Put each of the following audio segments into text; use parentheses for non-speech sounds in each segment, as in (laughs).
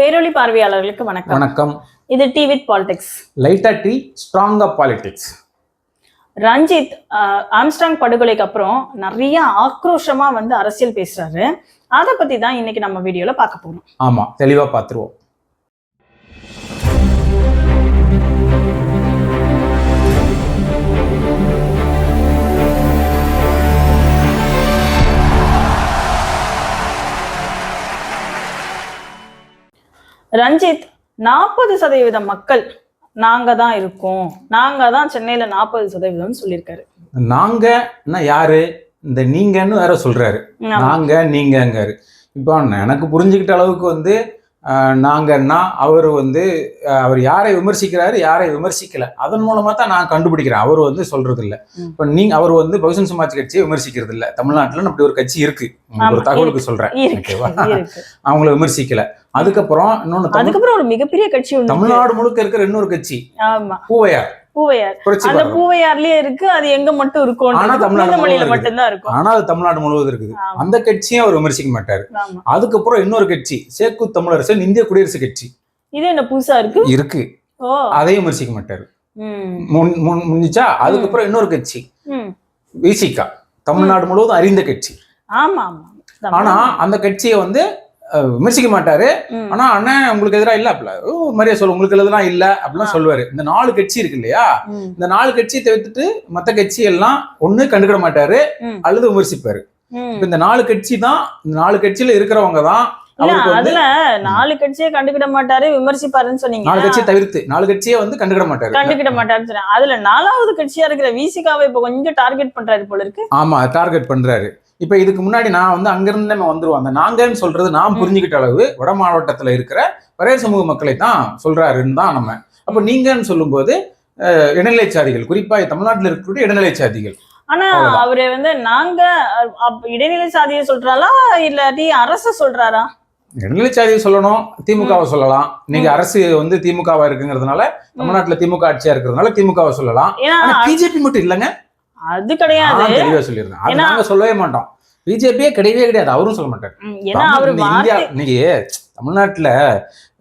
பேரொளி பார்வையாளர்களுக்கு வணக்கம். வணக்கம். இது டி வித் பாலிடிக்ஸ் லைட்டா டி ஸ்ட்ராங்கா பாலிடிக்ஸ் ரஞ்சித் ஆம்ஸ்ட்ராங் படுகொலைக்கு அப்புறம் நிறைய ஆக்ரோஷமா வந்து அரசியல் பேசுறாரு. அதை பத்தி தான் இன்னைக்கு நம்ம வீடியோல பார்க்க போறோம். ஆமா தெளிவா பார்த்துருவோம் ரஞ்சித் நாற்பது சதவீத மக்கள் நாங்க தான் இருக்கோம். நாங்க தான் சென்னையில நாற்பது சதவீதம் சொல்லியிருக்காரு. நாங்க என்ன யாரு? இந்த நீங்கன்னு வேற சொல்றாரு. நாங்க நீங்கங்காரு. இப்போ எனக்கு புரிஞ்சுக்கிட்ட அளவுக்கு வந்து நாங்கன்னா அவர் வந்து அவர் யாரை விமர்சிக்கிறாரு யாரை விமர்சிக்கல. அதன் மூலமா தான் நான் கண்டுபிடிக்கிறேன். அவர் வந்து சொல்றது இல்ல. இப்போ நீங்க அவர் வந்து பகுஜன் சமாஜ் கட்சியை விமர்சிக்கிறது இல்ல தமிழ்நாட்டுல அப்படி ஒரு கட்சி இருக்கு. ஒரு தகவலுக்கு சொல்றேன். ஓகேவா? அவங்கள விமர்சிக்கல. அதுக்கப்புறம் இன்னொன்னு தமிழ்- அதுக்கப்புறம் ஒரு மிகப்பெரிய கட்சி. தமிழ்நாடு முழுக்க இருக்கிற இன்னொரு கட்சி. பூவையார். பூவையார். அந்த. பூவையார்லயே இருக்கு அது எங்க மட்டும் இருக்கும் ஆனா தமிழ்நாடு மட்டும்தான் இருக்கும். ஆனா அது தமிழ்நாடு முழுவதும் இருக்குது. அந்த கட்சியும் அவர் விமர்சிக்க மாட்டாரு. அதுக்கப்புறம் இன்னொரு கட்சி சேக்கு தமிழரசன் இந்திய குடியரசு கட்சி. இது என்ன புதுசா இருக்கு? இருக்கு. அதையும் விமர்சிக்க மாட்டாரு. முடிஞ்சா அதுக்கப்புறம் இன்னொரு கட்சி விசிகா. தமிழ்நாடு முழுவதும் அறிந்த கட்சி. ஆமா ஆனா அந்த கட்சியை வந்து விமர்சிக்க மாட்டாரு. ஆனா அண்ணன் உங்களுக்கு எதிராக இல்ல அப்பல ஒரு மாதிரியா சொல்ல உங்களுக்கு எதிராக இல்ல அப்படிலாம். சொல்லுவாரு. இந்த நாலு கட்சி இருக்கு இல்லையா. இந்த நாலு கட்சியை தவிர்த்துட்டு மத்த கட்சி எல்லாம் ஒண்ணு கண்டுக்கிட மாட்டாரு. அல்லது விமர்சிப்பாரு. இந்த நாலு கட்சி தான் இந்த நாலு கட்சியில இருக்கிறவங்க தான் அதுல நாலு கட்சியை கண்டுக்கிட மாட்டாரு விமர்சிப்பாருன்னு சொன்னீங்க. நாலு கட்சியை தவிர்த்து நாலு கட்சியை வந்து கண்டுக்கிட மாட்டாரு. கண்டுக்கிட மாட்டாருன்னு சொன்னேன் அதுல நாலாவது கட்சியா இருக்கிற விசிகாவை இப்ப கொஞ்சம் டார்கெட் பண்றாரு போல இருக்கு. ஆமா டார்கெட் பண்றாரு. இப்ப இதுக்கு முன்னாடி நான் வந்து அங்கிருந்து நம்ம வந்துருவோம் அந்த நாங்கன்னு சொல்றது நான். புரிஞ்சுக்கிட்ட அளவு வட மாவட்டத்துல இருக்கிற பரையர் சமூக மக்களை தான் சொல்றாருன்னு தான் நம்ம. அப்ப நீங்கன்னு சொல்லும்போது அஹ், இடைநிலைச்சாதிகள் குறிப்பா தமிழ்நாட்டில் இருக்கக்கூடிய இடைநிலைச்சாதிகள். ஆனா அவ்வளவுதான். அவரு வந்து நாங்க இடைநிலை சாதியை சொல்றாரா இல்லாட்டி அரச சொல்றாரா? இடைநிலைச்சாதியை சொல்லணும் திமுகவை சொல்லலாம். இன்னைக்கு அரசு வந்து திமுகவா இருக்குங்கிறதுனால தமிழ்நாட்டுல திமுக ஆட்சியா இருக்கிறதுனால திமுகவை சொல்லலாம். ஆனா பிஜேபி மட்டும் இல்லைங்க. அது கிடையாது. தெளிவா ஏன்னா- நாங்க சொல்லவே மாட்டோம். பிஜேபியே கிடையவே கிடையாது. அவரும் சொல்ல மாட்டாரு. தமிழ் இந்தியா இன்னைக்கு தமிழ்நாட்டுல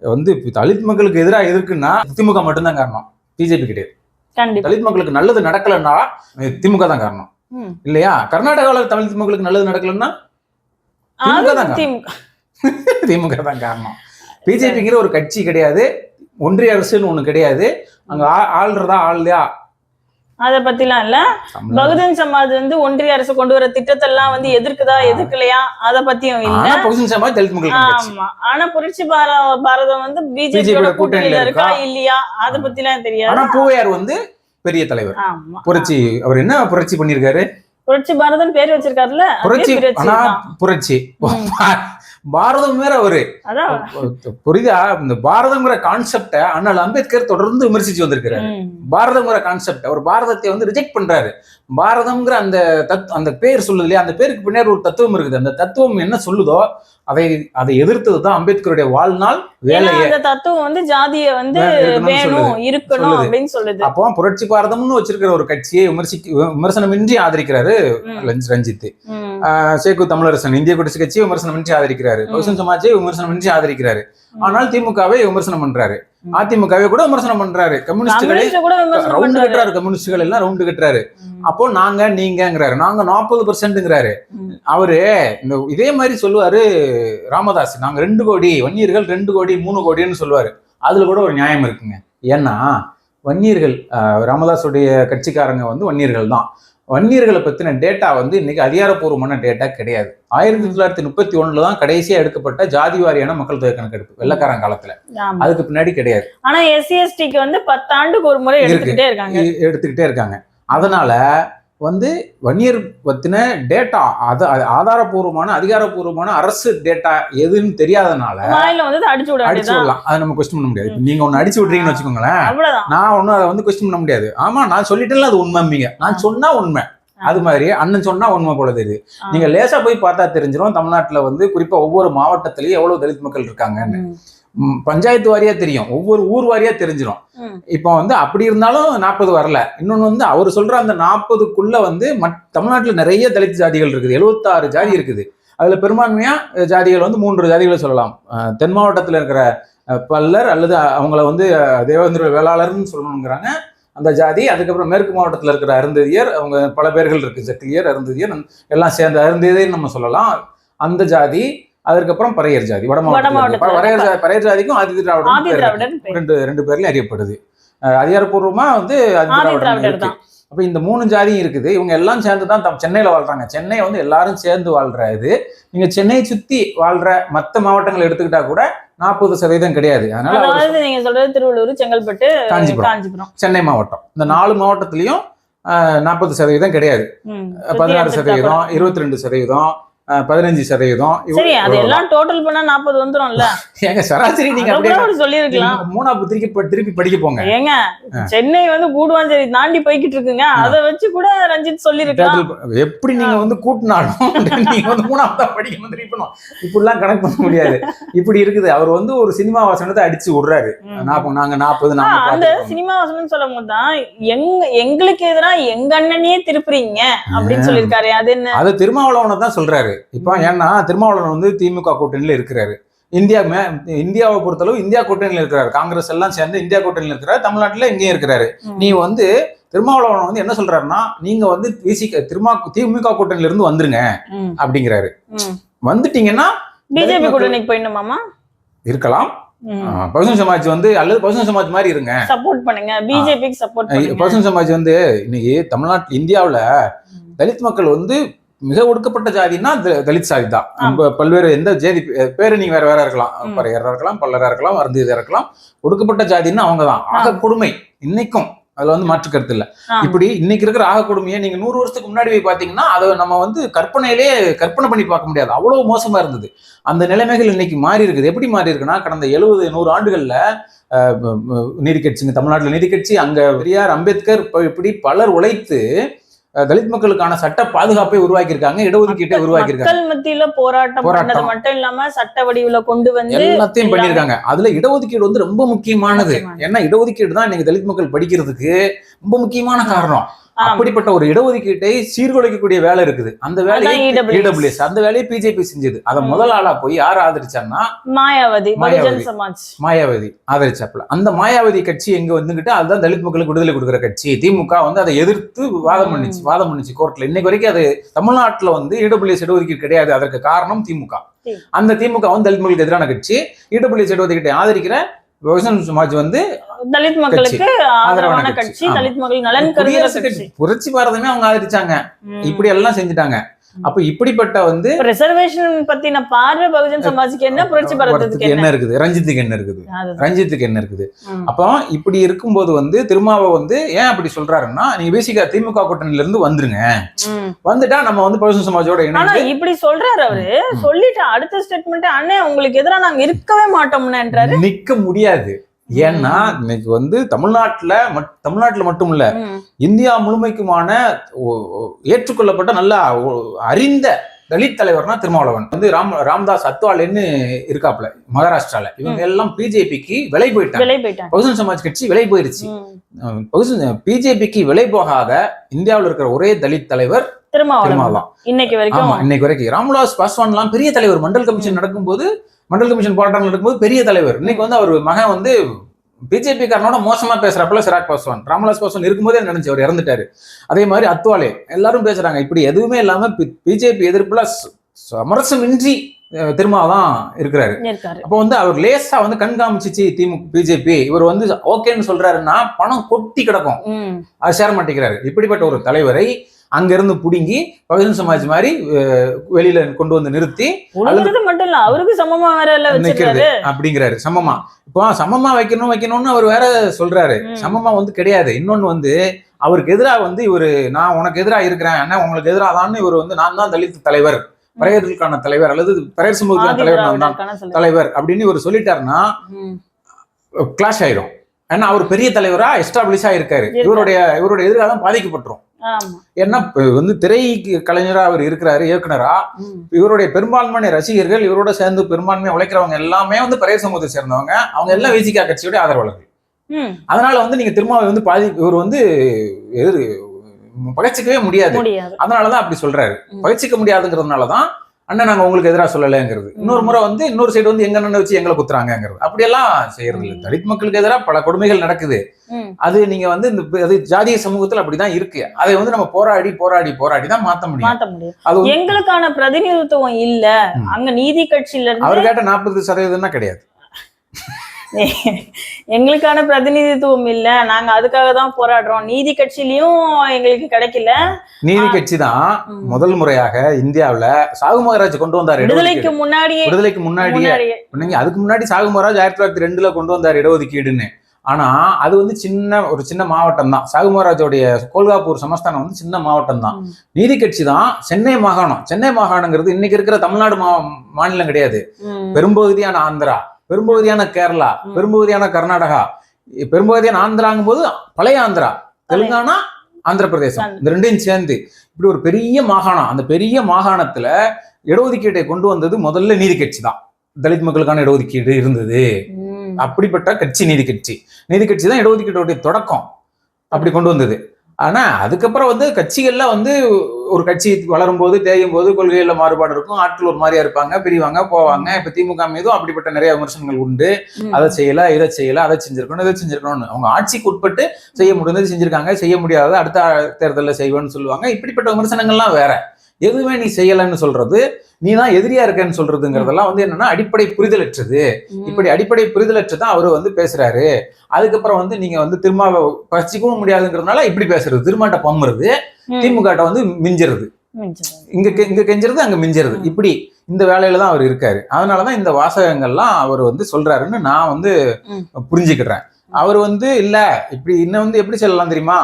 வந்து தலித் மக்களுக்கு எதிராக எதிர்க்குன்னா திமுக மட்டும்தான் காரணம். பிஜேபி கிடையாது. தலித் மக்களுக்கு நல்லது நடக்கலைன்னா திமுக தான் காரணம். இல்லையா? கர்நாடகாவில் தலித் மக்களுக்கு நல்லது நடக்கலைன்னா திமுக தான் (laughs) திமுக. தான் காரணம். பிஜேபிங்கிற ஒரு கட்சி கிடையாது. ஒன்றிய அரசுன்னு ஒண்ணு கிடையாது. அங்க ஆள்றதா ஆள்லையா? அத பத்திலாம் இல்ல. பகுஜன் சமாஜ் வந்து ஒன்றிய அரசு கொண்டு வர திட்டத்தெல்லாம் வந்து எதிர்க்குதா எதிர்க்கலையா? அத பத்தியும் இல்ல. பொசிஷன் சமாஜ் ஆமா. ஆனா புரட்சி பார- பாரதம் வந்து பிஜேபியோட கூட்டணியில இருக்கா? இல்லையா? அத பத்திலாம் தெரியாது. ஆனா பூவையார் வந்து பெரிய தலைவர். புரட்சி அவர் என்ன புரட்சி பண்ணியிருக்காரு? புரட்சி பாரதம் பேர் வச்சிருக்காருல்ல புரட்சி புரட்சி. (laughs) பாரதம் வேற அவரு. புரியுதா இந்த பாரதங்கிற கான்செப்ட அண்ணல் அம்பேத்கர் தொடர்ந்து விமர்சிச்சு வந்திருக்கிறாரு. ம். பாரதங்கிற கான்செப்ட் அவர் பாரதத்தை வந்து ரிஜெக்ட் பண்றாரு. பாரதம்ங்கிற அந்த தத் அந்த பேர் சொல்லுது இல்லையா? அந்த பேருக்கு பின்னாடி ஒரு தத்துவம் இருக்குது. அந்த தத்துவம் என்ன சொல்லுதோ அதை அதை எதிர்த்தது தான் அம்பேத்கருடைய வாழ்நாள் வேலையை அந்த தத்துவம் வந்து ஜாதிய வந்து வேணும். இருக்கணும். அப்படின்னு சொல்லுது அப்போ புரட்சி பாரதம்னு வச்சிருக்கிற ஒரு கட்சியை விமர்சிக்க விமர்சனமின்றி ஆதரிக்கிறாரு ரஞ்சித் சேக்கு தமிழரசன் இந்திய குடியரசு கட்சியை விமர்சனமின்றி ஆதரிக்கிறாரு ம். பகுஜன் சமாஜை விமர்சனமின்றி ஆதரிக்கிறாரு. ஆனால் திமுகவை விமர்சனம் பண்றாரு. அதிமுகவை கூட விமர்சனம் பண்றாரு. கம்யூனிஸ்டுகளை ரவுண்டு. கட்டுறாரு கம்யூனிஸ்டுகள் எல்லாம் ரவுண்டு கட்டுறாரு. அப்போ நாங்க நீங்கங்கிறாரு. நாங்க நாற்பது பர்சன்ட்ங்கிறாரு. அவரு இந்த இதே மாதிரி சொல்லுவாரு ராமதாஸ். நாங்க ரெண்டு கோடி வன்னியர்கள் ரெண்டு கோடி மூணு கோடின்னு சொல்லுவாரு. அதுல கூட ஒரு நியாயம் இருக்குங்க. ஏன்னா வன்னியர்கள் ராமதாஸுடைய கட்சிக்காரங்க வந்து வன்னியர்கள் தான். வன்னியர்களை பத்தின டேட்டா வந்து இன்னைக்கு அதிகாரப்பூர்வமான டேட்டா கிடையாது. ஆயிரத்தி தொள்ளாயிரத்தி முப்பத்தி ஒண்ணுல தான் கடைசியா எடுக்கப்பட்ட ஜாதி வாரியான மக்கள் தொகை கணக்கெடுப்பு வெள்ளக்காரன் காலத்துல. அதுக்கு பின்னாடி கிடையாது. ஆனா எஸ்சி எஸ்டிக்கு வந்து பத்தாண்டுக்கு ஒரு முறை. எடுத்துக்கிட்டே இருக்காங்க. எடுத்துக்கிட்டே இருக்காங்க. அதனால வந்து வன்னியர் பத்தின டேட்டா அது ஆதாரபூர்வமான அதிகாரப்பூர்வமான அரசு டேட்டா எதுன்னு தெரியாதனால அடிச்சு விடலாம். அதை நம்ம கொஸ்டின் பண்ண முடியாது. நீங்க ஒண்ணு அடிச்சு விடுறீங்கன்னு வச்சுக்கோங்களேன். நான் ஒன்னும் அதை வந்து கொஸ்டின் பண்ண முடியாது. ஆமா நான் சொல்லிட்டேன்ல அது உண்மைங்க நான் சொன்னா உண்மை. அது மாதிரி அண்ணன் சொன்னா உண்மை போல தெரியுது. நீங்க லேசா போய் பார்த்தா தெரிஞ்சிடும் தமிழ்நாட்டுல வந்து குறிப்பா ஒவ்வொரு மாவட்டத்திலயும் எவ்வளவு தலித் மக்கள் இருக்காங்கன்னு. பஞ்சாயத்து வாரியா தெரியும். ஒவ்வொரு ஊர் வாரியா தெரிஞ்சிடும். இப்போ வந்து அப்படி இருந்தாலும் நாற்பது வரல. இன்னொன்னு வந்து அவர் சொல்ற அந்த நாற்பதுக்குள்ள வந்து மட் தமிழ்நாட்டுல நிறைய தலித் ஜாதிகள் இருக்குது. எழுபத்தாறு ஜாதி இருக்குது. அதுல பெரும்பான்மையா ஜாதிகள் வந்து மூன்று ஜாதிகளை சொல்லலாம். தென் மாவட்டத்தில் இருக்கிற பல்லர் அல்லது அவங்கள வந்து தேவேந்திர வேளாளர்னு சொல்லணுங்கிறாங்க. அந்த ஜாதி அதுக்கப்புறம் மேற்கு மாவட்டத்தில் இருக்கிற அருந்ததியர் அவங்க பல பேர்கள் இருக்கு. செக்கிலியர் அருந்ததியர் எல்லாம் சேர்ந்த அருந்ததியர் நம்ம சொல்லலாம். அந்த ஜாதி அதற்கப்புறம் பறையர் ஜாதி வட மாவட்டத்துல பறையர் ஜாதி பறையர் ஜாதிக்கும் ஆதி பேர். ரெண்டு ரெண்டு பேர்லயும் அறியப்படுது. அதிகாரப்பூர்வமா வந்து ஆதி திராவிடர். தான். அப்ப இந்த மூணு ஜாதியும் இருக்குது. இவங்க எல்லாம் சேர்ந்து தான் தம் சென்னையில வாழ்றாங்க. சென்னை வந்து எல்லாரும் சேர்ந்து வாழ்ற இது. நீங்க சென்னையை சுத்தி வாழ்ற மத்த மாவட்டங்கள் எடுத்துக்கிட்டா கூட நாற்பது சதவீதம் கிடையாது. அதனால அதாவது நீங்க சொல்றது திருவள்ளூர் செங்கல்பட்டு காஞ்சிபுரம். சென்னை மாவட்டம். இந்த நாலு மாவட்டத்திலயும் நாற்பது சதவீதம் கிடையாது. பதினாறு சதவீதம் இருபத்தி ரெண்டு சதவீதம் பதினஞ்சு சதவீதம். சரி அது இவ்வளவுதான். எல்லாம் டோட்டல் பண்ணா நாற்பது வந்துரும்ல? (laughs) ஏங்க சராசரி நீங்க நீங்க மூணாவது திருப்பி திருப்பி படிக்க போங்க. ஏங்க சென்னை வந்து கூடுவாஞ்சேரி தாண்டி போய்கிட்டு இருக்குங்க. அத வச்சு கூட ரஞ்சித் சொல்லிருக்கலாம் எப்படி நீங்க வந்து கூட்டினாலும் (laughs) நீங்க வந்து மூணாவது தான் படிக்கணும் திருப்பணும் இப்படிலாம் கணக்கு பண்ண முடியாது. இப்படி இருக்குது. அவர் வந்து ஒரு சினிமா வசனத்தை அடிச்சு விடுறாரு. நாற்பது நாங்க நாற்பது அந்த. சினிமா வசனம் சொல்லும் போது தான் எங்க எங்களுக்கு எதிரா எங்க அண்ணனையே திருப்புறீங்க அப்படின்னு சொல்லியிருக்காரு அது என்ன? அது திருமாவளவனை தான் சொல்றாரு. இப்போ ஏன்னா திருமாவளவன் வந்து திமுக கூட்டணியில இருக்கிறாரு. இந்தியா மே இந்தியாவை பொறுத்தளவு இந்தியா கூட்டணியில் இருக்கிறாரு. காங்கிரஸ் எல்லாம் சேர்ந்து இந்தியா கூட்டணியில் இருக்கிறாரு தமிழ்நாட்டுல இங்கேயும் இருக்கிறாரு. நீ வந்து திருமாவளவன் வந்து என்ன சொல்றாருன்னா நீங்க வந்து விசிக திருமா திமுக கூட்டணியில இருந்து வந்துருங்க அப்படிங்கிறாரு. வந்துட்டீங்கன்னா பிஜேபி கூட்டணிக்கு போயிடணுமாமா இருக்கலாம். பகுஜன் சமாஜ் வந்து அல்லது பகுஜன் சமாஜ் மாதிரி இருங்க. சப்போர்ட் பண்ணுங்க. பிஜேபிக்கு சப்போர்ட் பகுஜன் சமாஜ் வந்து இன்னைக்கு தமிழ்நாட்டு இந்தியாவுல தலித் மக்கள் வந்து மிக ஒடுக்கப்பட்ட ஜாதின்னா தலித் சாதி தான். நம்ம பல்வேறு எந்த ஜாதி பேரு நீங்க வேற வேற இருக்கலாம். பறையரா இருக்கலாம் பல்லரா இருக்கலாம் அருந்ததியா இருக்கலாம். ஒடுக்கப்பட்ட ஜாதின்னா அவங்க தான் ஆக கொடுமை இன்னைக்கும் அதுல வந்து மாற்று கருத்து இல்ல. இப்படி இன்னைக்கு இருக்கிற ஆக கொடுமையை நீங்க நூறு வருஷத்துக்கு முன்னாடி போய் பாத்தீங்கன்னா அதை நம்ம வந்து கற்பனையிலே கற்பனை பண்ணி பார்க்க முடியாது. அவ்வளவு மோசமா இருந்தது. அந்த நிலைமைகள் இன்னைக்கு மாறி இருக்குது. எப்படி மாறி இருக்குன்னா கடந்த எழுபது நூறு ஆண்டுகள்ல நீதி கட்சிங்க தமிழ்நாட்டுல நீதி கட்சி அங்க பெரியார் அம்பேத்கர் இப்ப இப்படி பலர் உழைத்து தலித் மக்களுக்கான சட்ட பாதுகாப்பை உருவாக்கியிருக்காங்க இடஒதுக்கீட்டை உருவாக்கியிருக்காங்க மக்கள் மத்தியில போராட்டம் போராட்டம். மட்டும் இல்லாம சட்ட வடிவுல கொண்டு வந்து எல்லாத்தையும் பண்ணியிருக்காங்க அதுல இடஒதுக்கீடு வந்து ரொம்ப முக்கியமானது. ஏன்னா இடஒதுக்கீடு தான் இன்னைக்கு தலித் மக்கள் படிக்கிறதுக்கு ரொம்ப முக்கியமான காரணம். அப்படிப்பட்ட ஒரு இடஒதுக்கீட்டை சீர்குலைக்கக்கூடிய வேலை இருக்குது. அந்த வேலையை. இடபிள்யூஎஸ் அந்த வேலையை பிஜேபி செஞ்சது. அதை. முதல் ஆளா போய் யார் ஆதரிச்சான்னா மாயாவதி மாயாவதி. மாயாவதி ஆதரிச்சாப்புல. அந்த மாயாவதி கட்சி எங்க வந்துகிட்டு அதுதான் தலித் மக்களுக்கு விடுதலை கொடுக்குற கட்சி. திமுக வந்து அதை எதிர்த்து வாதம். பண்ணுச்சு வாதம் பண்ணுச்சு கோர்ட்ல இன்னைக்கு வரைக்கும் அது தமிழ்நாட்டுல வந்து இடபிள்யூஎஸ் இடஒதுக்கீடு கிடையாது. அதற்கு காரணம் திமுக. அந்த திமுக வந்து தலித் மக்களுக்கு எதிரான கட்சி. இடபிள்யூஎஸ் இடஒதுக்கீட்டை ஆதரிக்கிற பகுஜன் சமாஜ் வந்து தலித் மக்களுக்கு ஆதரவான கட்சி. தலித் மக்கள் நலன் கட்சி. புரட்சி பாரதமே அவங்க ஆதரிச்சாங்க. இப்படி எல்லாம் செஞ்சுட்டாங்க. அப்ப இப்படிப்பட்ட வந்து ரிசர்வேஷன் பத்தின பார்வை பகுஜன் சமாஜ்க்கு என்ன புரட்சி பாரதத்துக்கு என்ன? இருக்குது? ரஞ்சித்துக்கு என்ன இருக்குது. ரஞ்சித்துக்கு என்ன இருக்குது. அப்போ இப்படி இருக்கும்போது வந்து திருமாவை வந்து ஏன் அப்படி சொல்றாருன்னா நீங்க பேசிக்கா திமுக கூட்டணியில இருந்து வந்துருங்க. வந்துட்டா நம்ம வந்து பகுஜன் சமாஜோட ஆனா இப்படி சொல்றாரு அவரு. சொல்லிட்டு அடுத்த ஸ்டேட்மெண்ட் அண்ணே உங்களுக்கு எதிரா நாங்க இருக்கவே மாட்டோம்ன்றாரு நிக்க முடியாது. ஏன்னா இன்னைக்கு வந்து தமிழ்நாட்டுல மட்- தமிழ்நாட்டுல மட்டும் இல்ல. இந்தியா முழுமைக்குமான ஏற்றுக்கொள்ளப்பட்ட நல்ல அறிந்த தலித் தலைவர்னா திருமாவளவன். வந்து ராம் ராம்தாஸ் அத்வாலேன்னு இருக்காப்ல மகாராஷ்டிரால. இவங்க எல்லாம் பிஜேபிக்கு விலை போயிட்டாங்க. பகுஜன் சமாஜ் கட்சி விலை போயிருச்சு. பகுஜன் பிஜேபிக்கு விலை போகாத இந்தியாவில் இருக்கிற ஒரே தலித் தலைவர் திருமாவளவன். இன்னைக்கு வரைக்கும் இன்னைக்கு வரைக்கும். ராம்விலாஸ் பாஸ்வான்லாம் பெரிய தலைவர். மண்டல் கமிஷன் நடக்கும்போது மண்டல் கமிஷன் போராட்டங்கள் நடக்கும்போது பெரிய தலைவர். இன்னைக்கு வந்து அவர் மகன் வந்து பிஜேபி காரனோட மோசமா பேசுறப்பல சிராக் பாஸ்வான். ராம்விலாஸ் பாஸ்வான் இருக்கும்போதே நினைச்சு அவர் இறந்துட்டாரு. அதே மாதிரி அத்வாலே. எல்லாரும் பேசுறாங்க. இப்படி எதுவுமே இல்லாம பிஜேபி எதிர்ப்புல சமரசமின்றி அஹ், திருமா தான் இருக்கிறாரு அப்போ வந்து அவர் லேசா வந்து கண் காமிச்சிச்சு திமுக பிஜேபி. இவர் வந்து ஓகேன்னு சொல்றாருன்னா பணம் கொட்டி கிடக்கும். அது சேர மாட்டேங்கிறாரு. இப்படிப்பட்ட ஒரு தலைவரை அங்கிருந்து புடுங்கி பகுஜன் சமாஜ் மாதிரி வெளியில கொண்டு வந்து நிறுத்தி மட்டும் இல்ல அவருக்கு சமமா வேற நிக்கிறது அப்படிங்கிறாரு. சமமா. இப்போ சமமா வைக்கணும் வைக்கணும்னு அவர் வேற சொல்றாரு. சமமா வந்து கிடையாது. இன்னொன்னு வந்து அவருக்கு எதிராக வந்து இவரு நான் உனக்கு எதிராக இருக்கிறேன் அண்ணா உங்களுக்கு எதிராக தான் இவர் வந்து நான் தான் தலித் தலைவர். பறையர்களுக்கான தலைவர் அல்லது பறையர் சமூகத்துக்கான ஆதி தலைவர் நான் தான். தலைவர் அப்படின்னு இவர் சொல்லிட்டாருன்னா. கிளாஷ் ஆயிடும் ஏன்னா அவர் பெரிய தலைவரா எஸ்டாப்ளிஷா இருக்காரு. இருக்காரு. இவருடைய இவருடைய எதிர்காலம் பாதிக்கப்பட்டுரும். ஆமா ஏன்னா வந்து திரை கலைஞரா அவர் இருக்கிறாரு இயக்குனரா. இவருடைய பெரும்பான்மையான ரசிகர்கள் இவரோட சேர்ந்து பெரும்பான்மையா உழைக்கிறவங்க எல்லாமே வந்து பறைய சமூகத்தை சேர்ந்தவங்க. அவங்க எல்லாம் விசிகா கட்சியோட ஆதரவாளர்கள். அதனால வந்து நீங்க திருமாவை வந்து பாதி இவர் வந்து எதிர் பகைச்சிக்கவே முடியாது. அதனாலதான் அப்படி சொல்றாரு. பகைச்சிக்க முடியாதுங்கிறதுனாலதான் அண்ணன் நாங்க உங்களுக்கு எதிராக சொல்லலைங்கிறது. இன்னொரு முறை வந்து இன்னொரு சைடு வந்து எங்க அண்ணனை வச்சு எங்களை குத்துறாங்கிறது அப்படியெல்லாம் செய்யறது இல்லை தலித் மக்களுக்கு எதிராக பல கொடுமைகள் நடக்குது. அது நீங்க வந்து இந்த அது ஜாதிய சமூகத்துல அப்படிதான் இருக்கு. அதை வந்து நம்ம போராடி போராடி போராடி தான் மாத்த முடியும். மாத்த முடியும். அது எங்களுக்கான பிரதிநிதித்துவம் இல்ல. அங்க நீதி கட்சியில அவர் கேட்ட நாற்பது சதவீதம்னா கிடையாது. (laughs) எங்களுக்கான பிரதிநிதித்துவம் இல்ல. நாங்க அதுக்காக தான் போராடுறோம். நீதி கட்சியிலயும் எங்களுக்கு கிடைக்கல. நீதி கட்சி தான். முதல் முறையாக இந்தியாவுல சாகு மகாராஜ் கொண்டு வந்தார் விடுதலைக்கு. முன்னாடியே விடுதலைக்கு முன்னாடியே. அதுக்கு முன்னாடி சாகு மகாராஜ் ஆயிரத்தி தொள்ளாயிரத்தி ரெண்டுல கொண்டு வந்தார் இடஒதுக்கீடுன்னு. ஆனா அது வந்து சின்ன ஒரு சின்ன மாவட்டம் தான். சாகு மகாராஜோடைய கோல்காப்பூர் சமஸ்தானம் வந்து சின்ன மாவட்டம் தான். நீதி கட்சி தான் சென்னை மாகாணம். சென்னை மாகாணங்கிறது இன்னைக்கு இருக்கிற தமிழ்நாடு மா மாநிலம் கிடையாது. பெரும்பகுதியான ஆந்திரா. பெரும்பகுதியான கேரளா. பெரும்பகுதியான கர்நாடகா பெரும்பகுதியான ஆந்திராங்கும் போது பழைய ஆந்திரா தெலுங்கானா ஆந்திர. பிரதேசம். இந்த ரெண்டையும் சேர்ந்து இப்படி ஒரு பெரிய மாகாணம் அந்த பெரிய மாகாணத்துல இடஒதுக்கீட்டை கொண்டு வந்தது முதல்ல நீதி கட்சி தான். தலித் மக்களுக்கான இடஒதுக்கீடு இருந்தது. அப்படிப்பட்ட கட்சி நீதி கட்சி நீதி கட்சி தான் இடஒதுக்கீட்டுடைய தொடக்கம். அப்படி கொண்டு வந்தது. ஆனா அதுக்கப்புறம் வந்து கட்சிகள்ல வந்து ஒரு கட்சி வளரும் போது தேயும் போது கொள்கையில மாறுபாடு இருக்கும். ஆட்கள் ஒரு மாதிரியா இருப்பாங்க பிரிவாங்க போவாங்க. இப்ப திமுக மீதும் அப்படிப்பட்ட நிறைய விமர்சனங்கள் உண்டு. அதை செய்யல இதை செய்யல அதை செஞ்சிருக்கணும் இதை செஞ்சிருக்கணும்னு. அவங்க ஆட்சிக்கு உட்பட்டு செய்ய முடிந்தது செஞ்சிருக்காங்க செய்ய முடியாதது அடுத்த தேர்தலில் செய்வேன்னு சொல்லுவாங்க. இப்படிப்பட்ட விமர்சனங்கள்லாம் வேற. எதுவுமே நீ செய்யலைன்னு சொல்றது நீ தான் எதிரியா இருக்கேன்னு சொல்றதுங்கிறதெல்லாம் வந்து என்னன்னா அடிப்படை புரிதலற்றது. இப்படி அடிப்படை புரிதலற்று தான் அவர் வந்து பேசுறாரு அதுக்கப்புறம் வந்து நீங்க வந்து திரும்ப பச்சிக்கவும் முடியாதுங்கிறதுனால இப்படி பேசுறது திருமாட்ட பம்முறது ம். திமுகட்ட வந்து மிஞ்சுது. இங்க இங்க கெஞ்சுறது அங்க மிஞ்சுறது ம். இப்படி இந்த வேலையில தான் அவர் இருக்காரு அதனாலதான் இந்த வாசகங்கள்லாம் அவர் வந்து சொல்றாருன்னு நான் வந்து. புரிஞ்சுக்கிறேன் அவர் வந்து இல்ல இப்படி இன்னும் வந்து எப்படி சொல்லலாம் தெரியுமா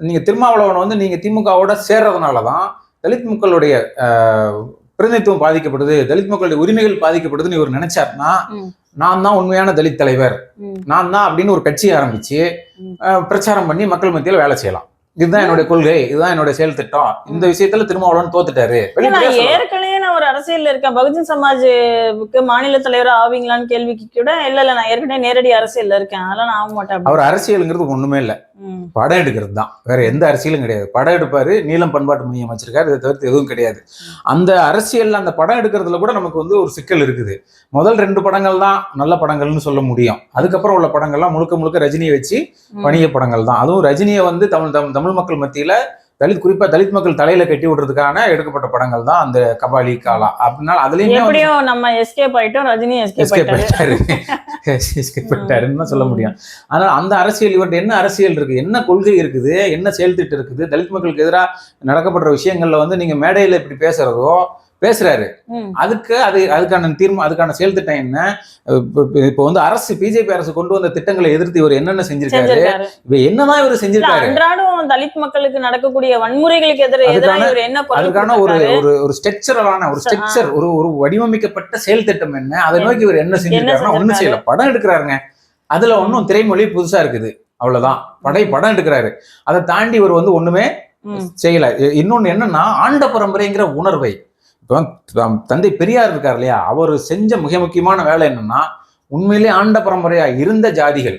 நீங்க திருமாவளவன் வந்து நீங்க திமுகவோட சேர்றதுனாலதான் தலித் மக்களுடைய பிரதிநிதித்துவம் பாதிக்கப்படுது தலித் மக்களுடைய உரிமைகள் பாதிக்கப்படுதுன்னு இவர் நினைச்சாருன்னா ம். நான் தான் உண்மையான தலித் தலைவர். நான் தான் அப்படின்னு ஒரு கட்சி ஆரம்பிச்சு பிரச்சாரம் பண்ணி மக்கள் மத்தியில் வேலை செய்யலாம். இதுதான் என்னுடைய கொள்கை இதுதான் என்னுடைய செயல் திட்டம் இந்த விஷயத்துல திருமாவளவன் தோத்துட்டாரு. ஏற்கனவே அரசியல்ல இருக்கேன். பகுஜன் சமாஜுக்கு மாநில தலைவர் ஆவீங்களான்னு கேள்விக்கு கூட இல்ல இல்ல நான் ஏற்கனவே நேரடி அரசியல்ல இருக்கேன். அதெல்லாம் நான் ஆக மாட்டேன். அவர் அரசியலுங்கிறது ஒண்ணுமே இல்ல. படம் எடுக்கிறது தான். வேற எந்த அரசியலும் கிடையாது. படம் எடுப்பாரு நீலம் பண்பாட்டு மையம் வச்சிருக்காரு. இதை தவிர்த்து எதுவும் கிடையாது. அந்த அரசியல்ல அந்த படம் எடுக்கிறதுல கூட நமக்கு வந்து ஒரு சிக்கல் இருக்குது. முதல் ரெண்டு படங்கள் தான் நல்ல படங்கள்னு சொல்ல முடியும். அதுக்கப்புறம் உள்ள படங்கள்லாம் முழுக்க முழுக்க ரஜினியை வச்சு. வணிக படங்கள் தான். அதுவும் ரஜினியை வந்து தமிழ் தமிழ் மக்கள் மத்தியில தலித் குறிப்பா தலித் மக்கள் தலையில கட்டி விடுறதுக்கான எடுக்கப்பட்ட படங்கள் தான் அந்த கபாலி காலா. அப்படின்னா அதுலயுமே எப்படியும் நம்ம எஸ்கேப் ஆயிட்டோம் ரஜினி எஸ்கேப் ஆயிட்டாரு. எஸ்கேப் ஆயிட்டாருன்னு சொல்ல முடியும். அதனால அந்த அரசியல் இவர்கிட்ட என்ன அரசியல் இருக்கு? என்ன கொள்கை இருக்குது? என்ன செயல் திட்டம் இருக்குது? தலித் மக்களுக்கு எதிராக நடக்கப்படுற விஷயங்கள்ல வந்து நீங்க மேடையில இப்படி பேசுறதோ பேசுறாரு. அதுக்கு அது அதுக்கான தீர்மா அதுக்கான செயல் திட்டம் என்ன இப்ப- இப்ப- இப்போ வந்து அரசு பிஜேபி அரசு கொண்டு வந்த திட்டங்களை எதிர்த்து இவர் என்னென்ன செஞ்சிருக்காரு? இவ என்னதான் இவர் செஞ்சிருக்காரு? அன்றாடம் தலித் மக்களுக்கு நடக்கக்கூடிய வன்முறைகளுக்கு எதிர எதிராக என்ன அதுக்கான ஒரு? ஒரு ஒரு ஸ்ட்ரக்சரலான ஒரு ஸ்ட்ரக்சர் ஒரு ஒரு வடிவமைக்கப்பட்ட செயல் திட்டம் என்ன? அதை நோக்கி இவர் என்ன செஞ்சிருக்காருன்னா ஒண்ணும்? செய்யல. படம் எடுக்கிறாருங்க. அதுல ஒன்றும் திரைமொழி புதுசா இருக்குது. அவ்வளவுதான். படை படம் எடுக்கிறாரு. அதை தாண்டி இவர் வந்து ஒண்ணுமே. செய்யல. இன்னொன்னு என்னன்னா ஆண்ட பரம்பரைங்கிற உணர்வை. இப்போ தந்தை பெரியார் இருக்கார் இல்லையா? அவர் செஞ்ச மிக முக்கியமான வேலை என்னன்னா உண்மையிலே ஆண்ட பரம்பரையா இருந்த ஜாதிகள்.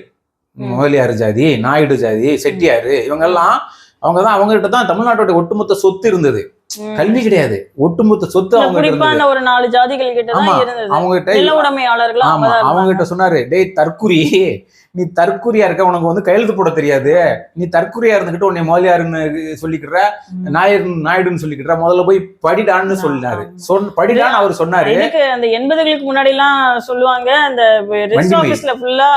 முதலியார் ஜாதி நாயுடு ஜாதி செட்டியாரு இவங்கெல்லாம் அவங்க தான் அவங்ககிட்ட தான் தமிழ்நாட்டோட ஒட்டுமொத்த சொத்து இருந்தது. கல்வி கிடையாது. ஒட்டுமொத்த சொத்து அவங்க ஒரு நாலு ஜாதிகள் கிட்ட ஆமா, அவங்க கிட்ட அவங்க கிட்ட சொன்னாரு டேய் தற்குறி நீ தற்குறியா இருக்க உனக்கு வந்து கையெழுத்து போட தெரியாது. நீ தற்குறியா இருந்துகிட்டு உன்னை முதலியாருன்னு சொல்லிக்கிற நாயுடு நாயுடுன்னு சொல்லிக்கிட்ட முதல்ல போய் படிடான்னு சொன்னாரு. சொன் படிடான்னு அவர் சொன்னாரு. இதுக்கு அந்த எண்பதுகளுக்கு முன்னாடி எல்லாம் சொல்லுவாங்க அந்த ரிஸ்ட். ஆபீஸ்ல ஃபுல்லா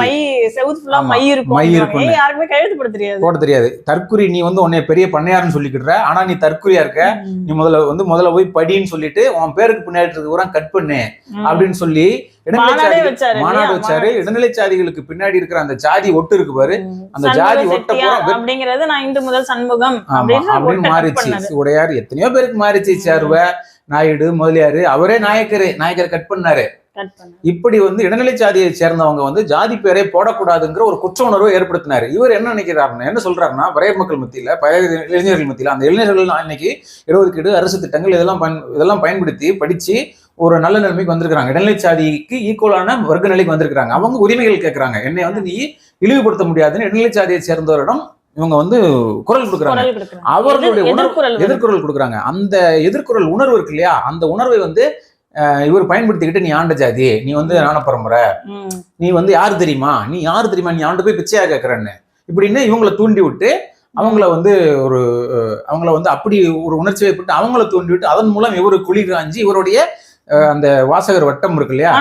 மை. செவுத் ஃபுல்லா மை இருக்கும் மை. ஏய், யாருக்குமே கையெழுத்து போட தெரியாது. போட தெரியாது. தற்குறி நீ வந்து உன்னை பெரிய பண்ணையாருன்னு சொல்லிக்கிட்ட ஆனா நீ தற்குறியா இருக்க. நீ முதல்ல வந்து முதல்ல போய் படின்னு சொல்லிட்டு உன் பேருக்கு பின்னாடி இருக்கிறது பூரா கட் பண்ணு. அப்படின்னு சொல்லி மாநாடே வச்சாரு இடைநிலை சாதிகளுக்கு பின்னாடி இருக்கிற அந்த ஜாதி ஒட்டு இருக்கு பாரு. அந்த ஜாதி ஒட்ட அப்படிங்கிறது நான் இன்று முதல் சண்முகம் அப்படின்னு மாறிச்சு. உடையார் எத்தனையோ பேருக்கு மாறிச்சு சேர்வ நாயுடு முதலியாரு. அவரே நாயக்கரு நாயக்கர் கட் பண்ணாரு. இப்படி வந்து இடைநிலை சாதியை சேர்ந்தவங்க வந்து ஜாதி பேரை போடக்கூடாதுங்கிற ஒரு குற்ற உணர்வை ஏற்படுத்தினாரு. இவர் என்ன நினைக்கிறாருன்னா என்ன சொல்றாருன்னா பழைய மக்கள் மத்தியில பழைய இளைஞர்கள் மத்தியில அந்த இளைஞர்கள் இன்னைக்கு இடஒதுக்கீடு அரசு திட்டங்கள் இதெல்லாம் பயன் இதெல்லாம் பயன்படுத்தி படிச்சு ஒரு நல்ல நிலைமைக்கு வந்திருக்காங்க இடைநிலை சாதிக்கு ஈக்குவலான வர்க்க நிலைக்கு வந்திருக்காங்க அவங்க உரிமைகள் கேட்கறாங்க என்னை வந்து நீ இழிவுபடுத்த முடியாதுன்னு இடைநிலை சாதியை சேர்ந்தவரிடம் இவங்க வந்து குரல் கொடுக்குறாங்க. அவர்களுடைய உணர்வு எதிர்குரல் கொடுக்குறாங்க. அந்த எதிர்குரல் உணர்வு இருக்கு இல்லையா? அந்த உணர்வை வந்து இவர் பயன்படுத்திக்கிட்டு நீ ஆண்ட ஜாதி நீ வந்து ஞான பரம்பரை. நீ வந்து யார் தெரியுமா? நீ யார் தெரியுமா? நீ ஆண்டு போய் பிச்சையா கேட்கறன்னு இப்படின்னு இவங்கள தூண்டி விட்டு அவங்கள வந்து ஒரு அவங்கள வந்து அப்படி ஒரு உணர்ச்சி வைப்பட்டு அவங்கள தூண்டி விட்டு அதன் மூலம் இவரு குழி காஞ்சி இவருடைய அந்த வாசகர் வட்டம் இருக்கு இல்லையா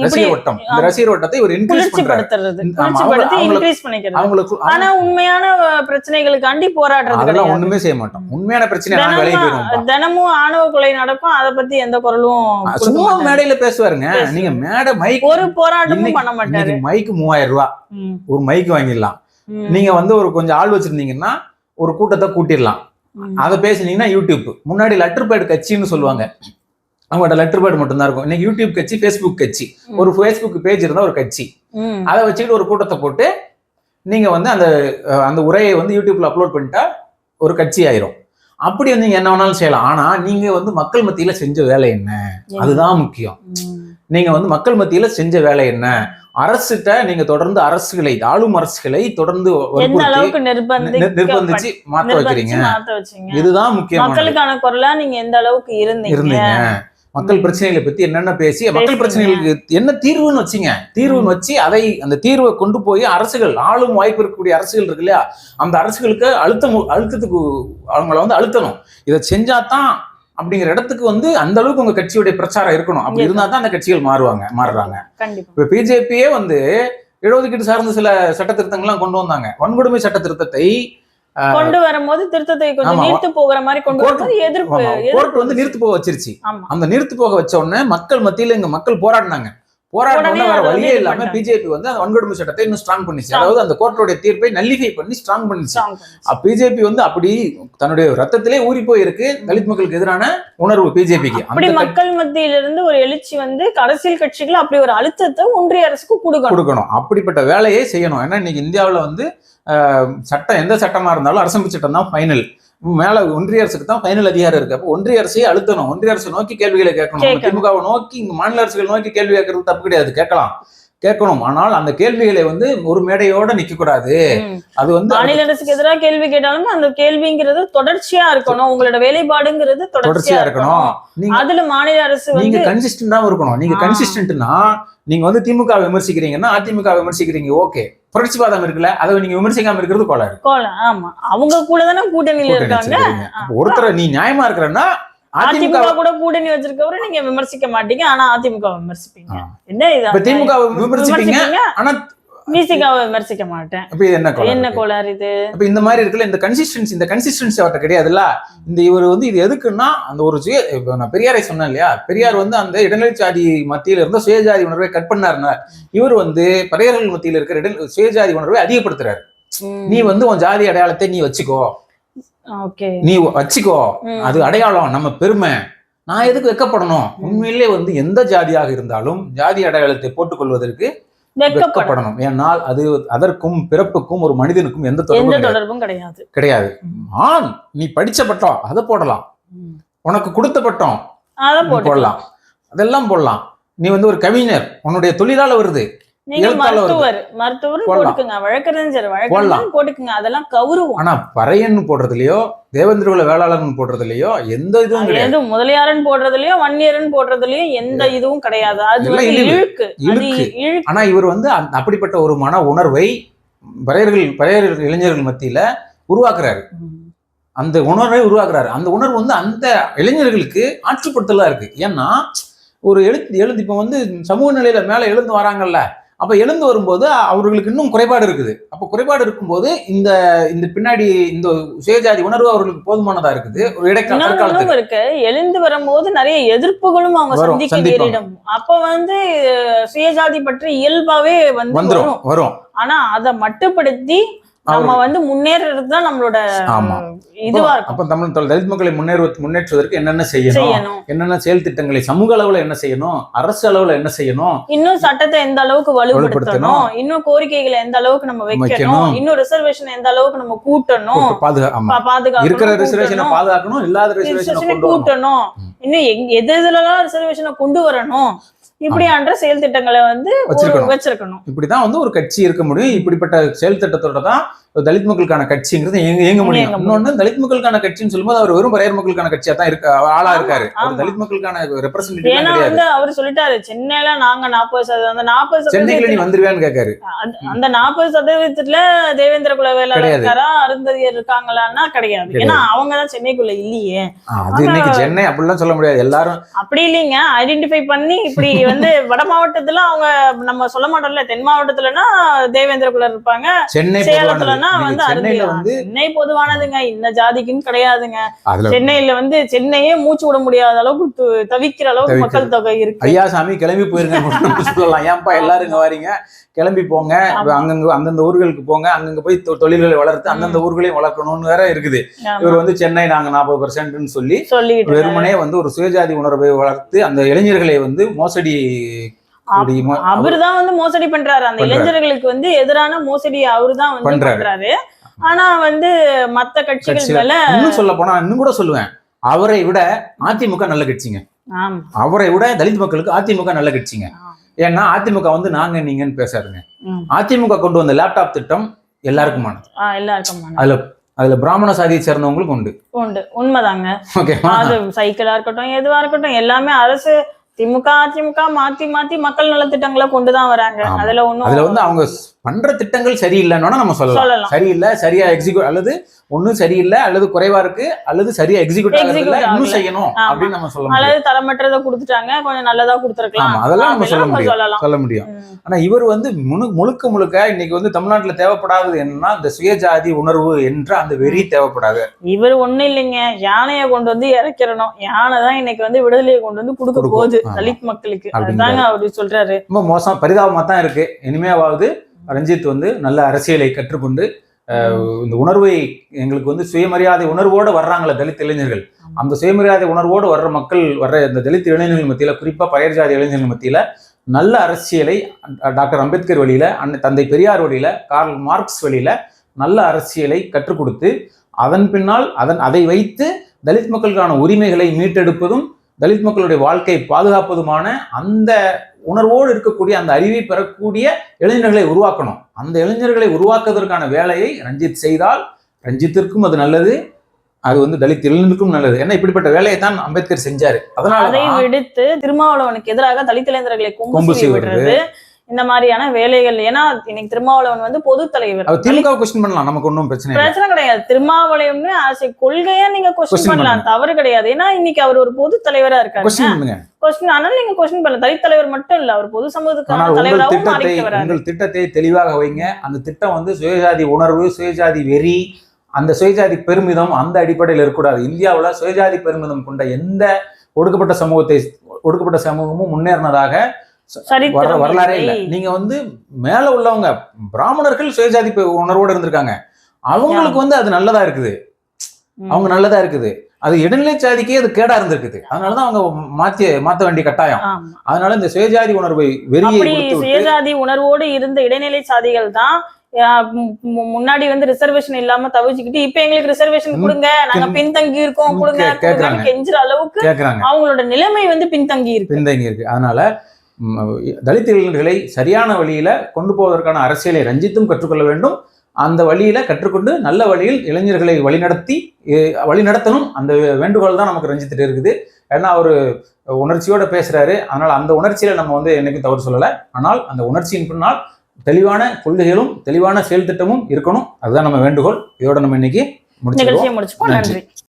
ரசிகர் வட்டம். இந்த ரசிகர் வட்டத்தை இவர் இன்க்ரீஸ் பண்றாரு. அவங்களுக்கு ஆனா உண்மையான பிரச்சனைகளுக்காண்டி போராடுறது அதெல்லாம் ஒண்ணுமே செய்ய மாட்டோம். உண்மையான பிரச்சனை வெளியே போயிருவோம் தினமும் ஆணவ கொலை நடக்கும். அத பத்தி எந்த குரலும் சும்மா. மேடையில பேசுவாருங்க. பேசுவாரு. நீங்க மேடை மைக் ஒரு போராட்டமும் பண்ண மாட்டாரு. மைக்கு மூவாயிரம் ரூபாய் ஒரு மைக் வாங்கிடலாம். நீங்க வந்து ஒரு கொஞ்சம் ஆள் வச்சிருந்தீங்கன்னா ஒரு கூட்டத்தை கூட்டிடலாம். அதை பேசுனீங்கன்னா யூடியூப். முன்னாடி லெட்டர் பேட் கட்சின்னு சொல்லுவாங்க. அவங்கள்ட்ட லெட்டர் பேட் மட்டும் தான் இருக்கும். இன்னைக்கு யூடியூப் கட்சி ஃபேஸ்புக் கட்சி. ஒரு ஃபேஸ்புக் பேஜ் இருந்தா ஒரு கட்சி. அதை வச்சுக்கிட்டு ஒரு கூட்டத்தை போட்டு நீங்க வந்து அந்த அந்த உரையை வந்து யூடியூப்ல அப்லோட் பண்ணிட்டா ஒரு கட்சி ஆயிரும். அப்படி வந்து நீங்க என்ன வேணாலும் செய்யலாம். ஆனா நீங்க வந்து மக்கள் மத்தியில செஞ்ச வேலை என்ன? அதுதான் முக்கியம். நீங்க வந்து மக்கள் மத்தியில செஞ்ச வேலை என்ன? அரசுகிட்ட நீங்க தொடர்ந்து அரசுகளை ஆளும் அரசுகளை தொடர்ந்து நிர்பந்திச்சு மாத்த வைக்கிறீங்க. இதுதான் முக்கியமானது. மக்களுக்கான குரலா நீங்க எந்த அளவுக்கு இருந்தீங்க. மக்கள். பிரச்சனைகளை பத்தி என்னென்ன பேசி மக்கள். பிரச்சனைகளுக்கு என்ன தீர்வுன்னு வச்சீங்க. தீர்வுன்னு வச்சு அதை அந்த தீர்வை கொண்டு போய் அரசுகள் ஆளும் வாய்ப்பு இருக்கக்கூடிய அரசுகள் இருக்கு இல்லையா? அந்த அரசுகளுக்கு அழுத்தம் அழுத்தத்துக்கு அவங்கள வந்து அழுத்தணும். இதை செஞ்சாதான் அப்படிங்கிற இடத்துக்கு வந்து அந்த அளவுக்கு உங்க கட்சியுடைய பிரச்சாரம் இருக்கணும். அப்படி இருந்தா தான் அந்த கட்சிகள் மாறுவாங்க மாறுறாங்க. இப்ப பிஜேபியே வந்து இடஒதுக்கீடு சார்ந்த சில சட்ட திருத்தங்கள்லாம் கொண்டு வந்தாங்க. வன்கொடுமை சட்ட திருத்தத்தை கொண்டு வரும்போது திருத்தத்தை கொஞ்சம் ஆமா. நீர்த்து போகிற மாதிரி கொண்டு வரும்போது எதிர்ப்பு கோர்ட் வந்து நிறுத்து போக வச்சிருச்சு. அந்த நிறுத்து போக வச்ச உடனே மக்கள் மத்தியில இங்க மக்கள் போராடினாங்க. வேற வந்து வழியே இல்லாம. பிஜேபி வந்து அந்த வன்கொடுமை சட்டத்தை இன்னும் ஸ்ட்ராங் பண்ணிச்சு. அதாவது அந்த கோர்ட்டோட தீர்ப்பை நல்லிஃபை பண்ணி ஸ்ட்ராங் பண்ணிச்சு. பிஜேபி வந்து அப்படி தன்னுடைய ரத்தத்திலே ஊறி போய் இருக்கு தலித் மக்களுக்கு எதிரான உணர்வு பிஜேபிக்கு. அப்படி மக்கள் மத்தியில இருந்து ஒரு எழுச்சி வந்து அரசியல் கட்சிகள் அப்படி ஒரு அழுத்தத்தை ஒன்றிய அரசுக்கு கொடுக்கணும். கொடுக்கணும். அப்படிப்பட்ட வேலையை செய்யணும். ஏன்னா இன்னைக்கு இந்தியாவுல வந்து சட்டம் எந்த சட்டமா இருந்தாலும் அரசமைப்பு சட்டம் தான் ஃபைனல் மேல ஒன்றிய அரசுக்கு தான் ஃபைனல் அதிகாரம் இருக்கு. அப்போ ஒன்றிய அரசையே அழுத்தணும். ஒன்றிய அரசு நோக்கி கேள்விகளை கேட்கணும். திமுகவை நோக்கி இங்க மாநில அரசுகள் நோக்கி கேள்வி கேட்கறது தப்பு கிடையாது. கேட்கலாம். கேட்கணும். ஆனால் அந்த கேள்விகளை வந்து ஒரு மேடையோட நிக்க கூடாது. அது வந்து மாநில அரசுக்கு எதிராக கேள்வி கேட்டாலுமே அந்த கேள்விங்கிறது தொடர்ச்சியா இருக்கணும். உங்களோட வேலைப்பாடுங்கிறது தொடர்ச்சியா இருக்கணும். நீங்க அதுல மாநில அரசு நீங்க கன்சிஸ்டன்டா இருக்கணும். நீங்க. கன்சிஸ்டன்ட்னா நீங்க வந்து திமுக விமர்சிக்கிறீங்கன்னா அதிமுக விமர்சிக்கிறீங்க. ஓகே. புரட்சிவாதம் இருக்குல்ல அதை நீங்க விமர்சிக்காம இருக்கிறது கோளாறு. கோலம் ஆமா. அவங்க கூட தானே கூட்டணியில கூட்டணி இருக்காங்க? ஒருத்தரை நீ நியாயமா இருக்கிறன்னா அதிமுக கூட கூட்டணி வச்சிருக்கவரை நீங்க விமர்சிக்க மாட்டீங்க ஆனா அதிமுக விமர்சிப்பீங்க. என்ன இது? திமுக விமர்சிப்பீங்க? ஆனா விசிகாவை விமர்சிக்க மாட்டேன். என்ன கோளாறு இது? அப்ப இந்த மாதிரி இருக்குல்ல இந்த கன்சிஸ்டன்சி இந்த கன்சிஸ்டன்சி அவர்கிட்ட கிடையாதுல்ல? இந்த இவர் வந்து இது எதுக்குன்னா அந்த ஒரு சுய இப்ப நான் பெரியாரை சொன்னேன் இல்லையா? பெரியார் வந்து அந்த இடைநிலை சாதி மத்தியில இருந்த சுயஜாதி உணர்வை கட் பண்ணாருன்னா இவர் வந்து பறையர்கள் மத்தியில இருக்கிற இடை சுயஜாதி உணர்வை அதிகப்படுத்துறாரு. நீ வந்து உன் ஜாதி அடையாளத்தை நீ வச்சுக்கோ. நீ வச்சுக்கோ. அது அடையாளம் நம்ம பெருமை. நான் எதுக்கு வெக்கப்படணும்? உண்மையிலே வந்து எந்த ஜாதியாக இருந்தாலும் ஜாதி அடையாளத்தை போட்டுக்கொள்வதற்கு வெக்கப்படும் வெக்கப்படணும் ஏன்னால் அது அதற்கும் பிறப்புக்கும் ஒரு மனிதனுக்கும் எந்த தொடர்பும் கிடையாது. கிடையாது. ஆண் நீ படிச்ச பட்டம் அதை போடலாம். உனக்கு கொடுத்த பட்டம் போடலாம். அதெல்லாம் போடலாம். நீ வந்து ஒரு கவிஞர் உன்னுடைய தொழிலாள வருது. நீங்க. மருத்துவர் மருத்துவர். போட்டுக்குங்க. வழக்கறிஞர். வழக்கறிஞர் போட்டுக்குங்க. அதெல்லாம் கௌரவம். ஆனா பறையன்னு போடுறதுலயோ தேவேந்திரகுல வேளாளர்னு போடுறதுலயோ எந்த இதுவும் கிடையாது. முதலியாரன் போடுறதுலயும் வன்னியரன் போடுறதுலயும் எந்த இதுவும் கிடையாது. அது. இழுக்கு. இழுக்கு. ஆனா இவர் வந்து அப்படிப்பட்ட ஒரு மன உணர்வை பறையர்கள் பறையர்கள் இளைஞர்கள் மத்தியில உருவாக்குறாரு. அந்த உணர்வை உருவாக்குறாரு. அந்த உணர்வு வந்து அந்த இளைஞர்களுக்கு ஆற்றுப்படுத்தலா இருக்கு. ஏன்னா ஒரு எழுத்து எழுந்து இப்ப வந்து சமூக நிலையில மேல எழுந்து வராங்கல்ல. அப்ப எழுந்து வரும்போது அவர்களுக்கு இன்னும் குறைபாடு இருக்குது. அப்ப குறைபாடு இருக்கும்போது இந்த இந்த பின்னாடி இந்த சுயஜாதி உணர்வு அவர்களுக்கு போதுமானதா இருக்குது? ஒரு இடைக்கால இன்னொரு தற்காலத்துக்கு. இன்னும் இருக்கு. எழுந்து வரும்போது நிறைய எதிர்ப்புகளும் அவங்க சந்திக்க. நேரிடும். அப்ப வந்து சுயஜாதி பற்றி இயல்பாவே வந்து வரும். ஆனா அதை மட்டுப்படுத்தி நம்ம வந்து முன்னேறது தான் நம்மளோட. இதுவா இருக்கும். அப்ப தமிழ் தலித் மக்களை முன்னேறு முன்னேற்றுவதற்கு என்னென்ன செய்யணும்? என்னென்ன செயல் திட்டங்களை சமூக அளவுல என்ன செய்யணும்? அரசு அளவுல என்ன செய்யணும்? இன்னும் சட்டத்தை எந்த அளவுக்கு வலுப்படுத்தணும். இன்னும் கோரிக்கைகளை எந்த அளவுக்கு நம்ம வைக்கணும். இன்னும் ரிசர்வேஷன் எந்த அளவுக்கு நம்ம கூட்டணும்? பாதுகா ஆமா. பா- பாதுகாக்கணும், இருக்கிற ரிசர்வேஷனை. பாதுகாக்கணும் இல்லாத ரிசர்வேஷனை கூட்டணும். இன்னும் எது எதுலலாம் ரிசர்வேஷனை கொண்டு வரணும்? இப்படியான்ற செயல் திட்டங்களை வந்து வச்சிருக்கணும். இப்படிதான் வந்து ஒரு கட்சி இருக்க முடியும். இப்படிப்பட்ட செயல் திட்டத்தோட தான் தலித் மக்களுக்கான கட்சிங்கிறது இயங்க இயங்க முடியும். இன்னொன்னு தலித் மக்களுக்கான கட்சின்னு சொல்லும்போது அவர் வெறும் பரையர் மக்களுக்கான கட்சியா தான் இருக்க ஆளா இருக்காரு. தலித் மக்களுக்கான ரெப்ரசன்டேட்டிவ் வந்து அவர் சொல்லிட்டாரு சென்னையில நாங்க நாற்பது சதவீதம் அந்த நாற்பது சென்னைக்குள்ள நீ வந்துருவியான்னு கேட்காரு. அந்த- நாற்பது சதவீதத்துல தேவேந்திர குல வேளாளர் கிடையாது. இருக்காரா அருந்ததியர் இருக்காங்களான்னா கிடையாது. ஏன்னா அவங்க தான் சென்னைக்குள்ள இல்லையே. அது இன்னைக்கு சென்னை அப்படிலாம் சொல்ல முடியாது. எல்லாரும் அப்படி இல்லைங்க. ஐடென்டிஃபை பண்ணி இப்படி வந்து வட மாவட்டத்துல அவங்க நம்ம சொல்ல மாட்டோம்ல தென் மாவட்டத்துலனா தேவேந்திர குலர் இருப்பாங்க. சென்னை. வந்து சென்னையில வந்து சென்னை பொதுவானதுங்க இந்த ஜாதிக்குன்னு கிடையாதுங்க சென்னையில வந்து சென்னையே மூச்சு விட முடியாத அளவுக்கு தவிக்கிற அளவுக்கு. மக்கள் தொகை இருக்கு ஐயா சாமி கிளம்பி போயிருங்க (laughs) சொல்லலாம் ஏன்பா எல்லாரும் இங்க வாரீங்க கிளம்பி போங்க. அங்கங்க அந்தந்த ஊர்களுக்கு போங்க அங்கங்க போய் தொழில்களை வளர்த்து அந்தந்த ஊர்களையும் வளர்க்கணும்னு வேற இருக்குது. இவர் வந்து சென்னை நாங்க நாற்பது பர்சன்ட்னு சொல்லி. வெறுமனே வந்து ஒரு சுயஜாதி உணர்வை வளர்த்து அந்த இளைஞர்களை வந்து மோசடி கூடிய மோ- அவர்தான் வந்து மோசடி பண்றாரு. அந்த. இளைஞர்களுக்கு வந்து எதிரான மோசடி அவர்தான் வந்து பண்றாரு. ஆனா வந்து மத்த கட்சிகள். மேல இன்னும் சொல்ல போனா இன்னும் கூட சொல்லுவேன். அவரை விட அதிமுக நல்ல கட்சிங்க. அவரை விட தலித் மக்களுக்கு அதிமுக நல்ல கட்சிங்க. ஏன்னா அதிமுக வந்து நாங்க நீங்கன்னு பேசாதுங்க ம். அதிமுக கொண்டு வந்த லேப்டாப் திட்டம் எல்லாருக்குமானது. அதுல அதுல பிராமண சாதியை சேர்ந்தவங்களுக்கும் உண்டு. உண்டு. உண்மைதாங்க. ஓகேவா? அது சைக்கிளா இருக்கட்டும் எதுவா இருக்கட்டும் எல்லாமே அரசு திமுக அதிமுக மாத்தி மாத்தி மக்கள் நலத்திட்டங்களை கொண்டுதான் வராங்க. அதுல ஒண்ணும் அதுல வந்து அவங்க பண்ற திட்டங்கள் சரியில்லைன்னு நம்ம சொல்லலாம். சொல்லலாம். சரியில்லை சரியா எக்ஸிக்யூட் அல்லது ஒண்ணும் சரியில்லை அல்லது குறைவா இருக்கு அல்லது சரியா எக்ஸிக்யூட் இன்னும். செய்யணும். அப்படின்னு நம்ம சொல்ல முடியும் அல்லது தரமற்றதை கொடுத்துட்டாங்க கொஞ்சம் நல்லதா கொடுத்துருக்கலாம். அதெல்லாம் நம்ம சொல்ல முடியும் சொல்லலாம். சொல்ல முடியும். ஆனா இவர் வந்து முழு முழுக்க முழுக்க இன்னைக்கு வந்து தமிழ்நாட்டுல தேவைப்படாதது என்னன்னா இந்த சுயஜாதி உணர்வு என்ற அந்த வெறி தேவைப்படாது. இவர் ஒண்ணும் இல்லைங்க. யானையை கொண்டு வந்து இறக்கிறணும். யானை தான் இன்னைக்கு வந்து விடுதலையை கொண்டு வந்து கொடுக்க. போகுது. தலித் மக்களுக்கு. அதுதாங்க அவரு சொல்றாரு. ரொம்ப மோசம் பரிதாபமா தான் இருக்கு. இனிமேவாவது ரஞ்சித் வந்து நல்ல அரசியலை கற்றுக்கொண்டு இந்த உணர்வை எங்களுக்கு வந்து சுயமரியாதை உணர்வோடு வர்றாங்களே தலித் இளைஞர்கள். அந்த சுயமரியாதை உணர்வோடு வர்ற மக்கள் வர்ற இந்த தலித் இளைஞர்கள் மத்தியில குறிப்பா பழைய ஜாதி இளைஞர்கள் மத்தியில நல்ல அரசியலை டாக்டர் அம்பேத்கர் வழியில அண்ணன் தந்தை பெரியார் வழியில கார்ல் மார்க்ஸ் வழியில நல்ல அரசியலை கற்றுக் கொடுத்து அதன் பின்னால் அதன் அதை வைத்து தலித் மக்களுக்கான உரிமைகளை மீட்டெடுப்பதும் தலித் மக்களுடைய வாழ்க்கையை பாதுகாப்பதுமான அந்த உணர்வோடு இருக்கக்கூடிய அந்த அறிவை பெறக்கூடிய இளைஞர்களை உருவாக்கணும். அந்த இளைஞர்களை உருவாக்குவதற்கான வேலையை ரஞ்சித் செய்தால் ரஞ்சித்திற்கும் அது நல்லது அது வந்து தலித் இளைஞருக்கும் நல்லது. ஏன்னா இப்படிப்பட்ட வேலையை தான் அம்பேத்கர் செஞ்சாரு. அதனால அதை விடுத்து திருமாவளவனுக்கு எதிராக தலித் இளைஞர்களை கொம்பு. விடுறது. இந்த மாதிரியான வேலைகள். ஏன்னா இன்னைக்கு திருமாவளவன் வந்து பொது தலைவர். திமுக கொஸ்டின் பண்ணலாம். நமக்கு ஒன்றும் பிரச்சனை பிரச்சனை கிடையாது. திருமாவளவன் ஆசை கொள்கையா நீங்க கொஸ்டின் பண்ணலாம். தவறு கிடையாது. ஏன்னா இன்னைக்கு அவர் ஒரு பொது தலைவரா இருக்காரு கொஸ்டின் ஆனாலும் நீங்க கொஸ்டின் பண்ணல தலித் தலைவர் மட்டும் இல்ல. அவர் பொது சமூகத்துக்கான ஆனால் தலைவராகவும் உங்கள் திட்டத்தை தெளிவாக வைங்க. அந்த திட்டம் வந்து சுயஜாதி உணர்வு சுயஜாதி வெறி அந்த சுயஜாதி பெருமிதம் அந்த அடிப்படையில் இருக்கக்கூடாது. இந்தியாவுல சுயஜாதி பெருமிதம் கொண்ட எந்த ஒடுக்கப்பட்ட சமூகத்தை ஒடுக்கப்பட்ட சமூகமும் முன்னேறினதாக வரலாறே இல்லை. நீங்க வந்து மேல உள்ளவங்க பிராமணர்கள் சுயஜாதி உணர்வோட இருந்திருக்காங்க. அவங்களுக்கு வந்து அது நல்லதா இருக்குது. அவங்க நல்லதா இருக்குது. அது இடைநிலை சாதிக்கே அது கேடா இருந்திருக்குது. அதனாலதான் அவங்க மாத்தி மாத்த வேண்டிய கட்டாயம். அதனால இந்த சுயஜாதி உணர்வை விட்டு சுயஜாதி உணர்வோடு இருந்த இடைநிலை சாதிகள் தான் முன்னாடி வந்து ரிசர்வேஷன் இல்லாம தவிச்சுக்கிட்டு இப்ப எங்களுக்கு ரிசர்வேஷன் கொடுங்க. நாங்க பின்தங்கி இருக்கோம் கொடுங்க. கெஞ்சுற அளவுக்கு அவங்களோட நிலைமை வந்து பின்தங்கி இருக்கு பின்தங்கி இருக்கு அதனால தலித் இளைஞர்களை சரியான வழியில கொண்டு போவதற்கான அரசியலை ரஞ்சித்தும் கற்றுக்கொள்ள வேண்டும். அந்த வழியில கற்றுக்கொண்டு நல்ல வழியில் இளைஞர்களை வழிநடத்தி வழிநடத்தணும். அந்த வேண்டுகோள் தான் நமக்கு ரஞ்சித்துட்டு இருக்குது. ஏன்னா அவர் உணர்ச்சியோட பேசுறாரு. அதனால அந்த உணர்ச்சியில நம்ம வந்து என்னைக்கும் தவறு சொல்லலை. ஆனால் அந்த உணர்ச்சியின் பின்னால் தெளிவான கொள்கைகளும் தெளிவான செயல் திட்டமும் இருக்கணும். அதுதான் நம்ம வேண்டுகோள். இதோட நம்ம இன்னைக்கு நன்றி. நன்றி.